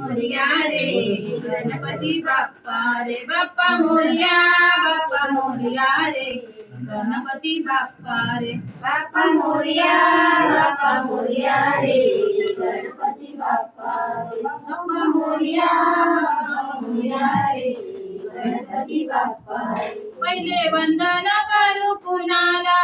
मोरिया रे गणपती बाप्पा रे बाप्पा मोरिया बाप्पा मोरिया रे गणपती बाप्पा रे बाप्पा मोरिया बाप्पा मोरिया रे गणपती बाप्पा बाप्पा मोरिया बाप्पा मोरया रे गणपती बाप्पा रे. पहिले वंदन करू कुणाला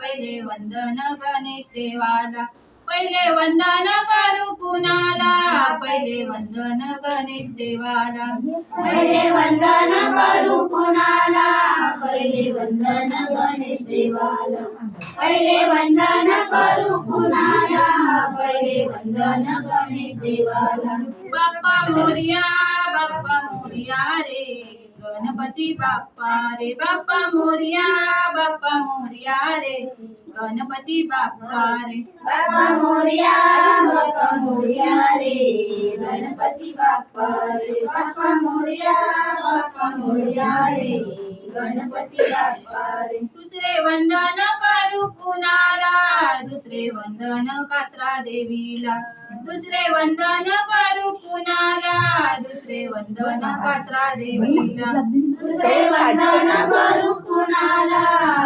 पहिले वंदन गणेश देवाला पहिले वंदन करू कुणाला? पहिले वंदन गणेश देवाला. पहिले वंदन करू कुणाला? पहिले वंदन गणेश देवाला. पहिले वंदन करू कुणाला? पहिले वंदन गणेश देवाला. बाप्पा मोरया बाप्पा मोरया रे. गणपती बाप्पा रे बाप्पा मोरिया बाप्पा मोरिया रे. गणपती बाप्पा रे. बाप्पा मोरिया बाप्पा मोरिया रे. गणपती बाप्पा रे. बाप्पा मोरिया बाप्पा मोरिया रे. गणपती बाप्पा रे दुसरे वंदन करू कुणाला? दुसरे वंदन कात्रा देवीला. दुसरे वंदन करू कुणाला? दुसरे वंदन कात्रा देवीला. दुसरे वंदन करू कुणाला?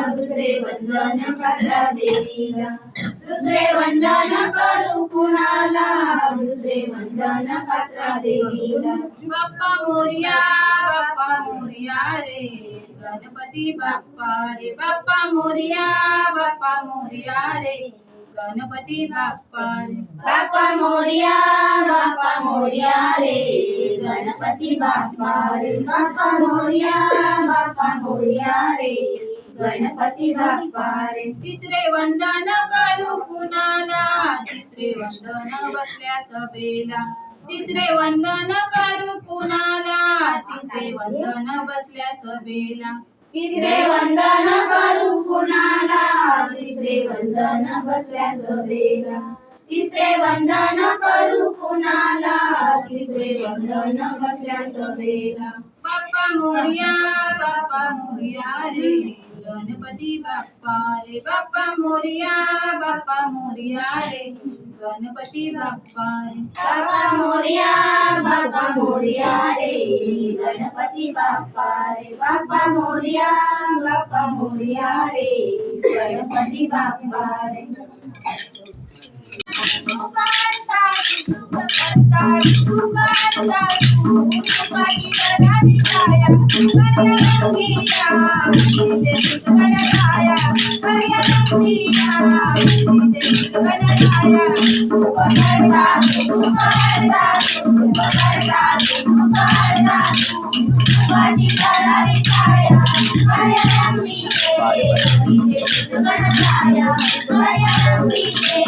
दुसरे वंदन कात्रा देवीला. दुसरे वंदन करू कुणाला? दुसरे वंदन कात्रा देवीला. बाप्पा मोरिया बाप्पा मोरिया रे. गणपती बाप्पा रे बाप्पा मोरया बाप्पा मोरया रे. गणपती बाप्पा रे. बाप्पा मोरया बाप्पा मोरया रे. गणपती बाप्पा रे. बाप्पा मोरया बाप्पा मोरया रे. गणपती बाप्पा रे. तिसरे वंदन करू कुणाला? तिसरे वंदन बसल्या सभेला. तिसरे वंदन करू कुणाला तिसरे वंदन बसल्या सभेला. तिसरे वंदन करू कुणाला? तिसरे वंदन बसल्या सभेला. तिसरे वंदन करू कुणाला? तिसरे वंदन बसल्या सभेला. बाप्पा मोरया बाप्पा मोरया रे. गणपती बाप्पा रे. बाप्पा मोरया बाप्पा मोरया रे. गणपती बाप्पा रे बाप्पा मोरया बाप्पा मोरया रे गणपती बाप्पा रे बाप्पा मोरया बाप्पा मोरया रे गणपती बाप्पा रे गणराया बऱ्या पिते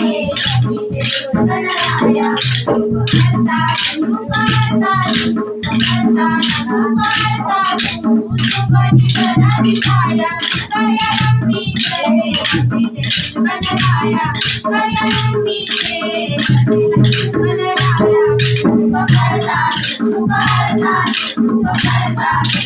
पिते गणराया तू करता तू करता तू करता तू करता तू तुकरी गणराया बऱ्या पिते पिते गणराया बऱ्या पिते गणराया तू करता तू करता तू करता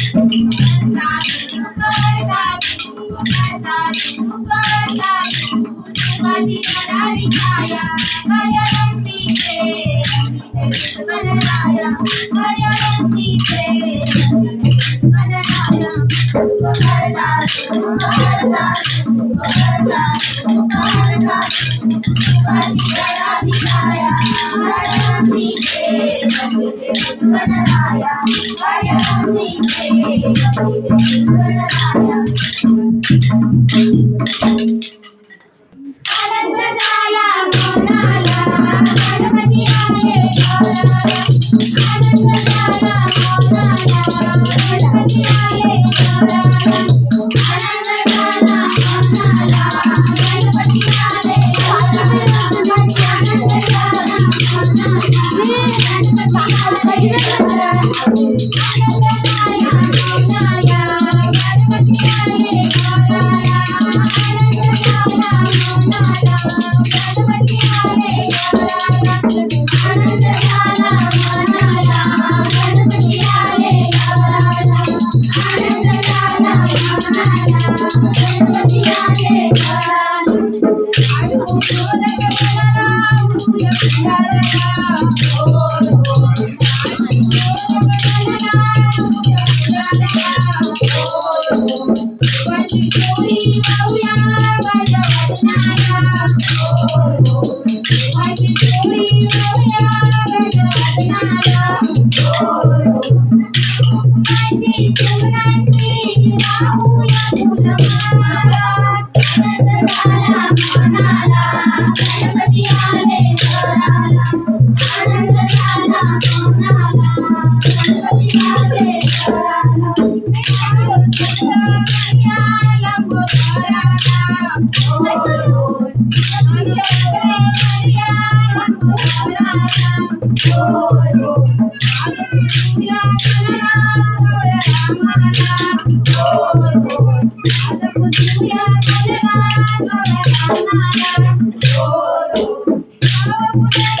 I am the king of the world. Yeah. Thank you.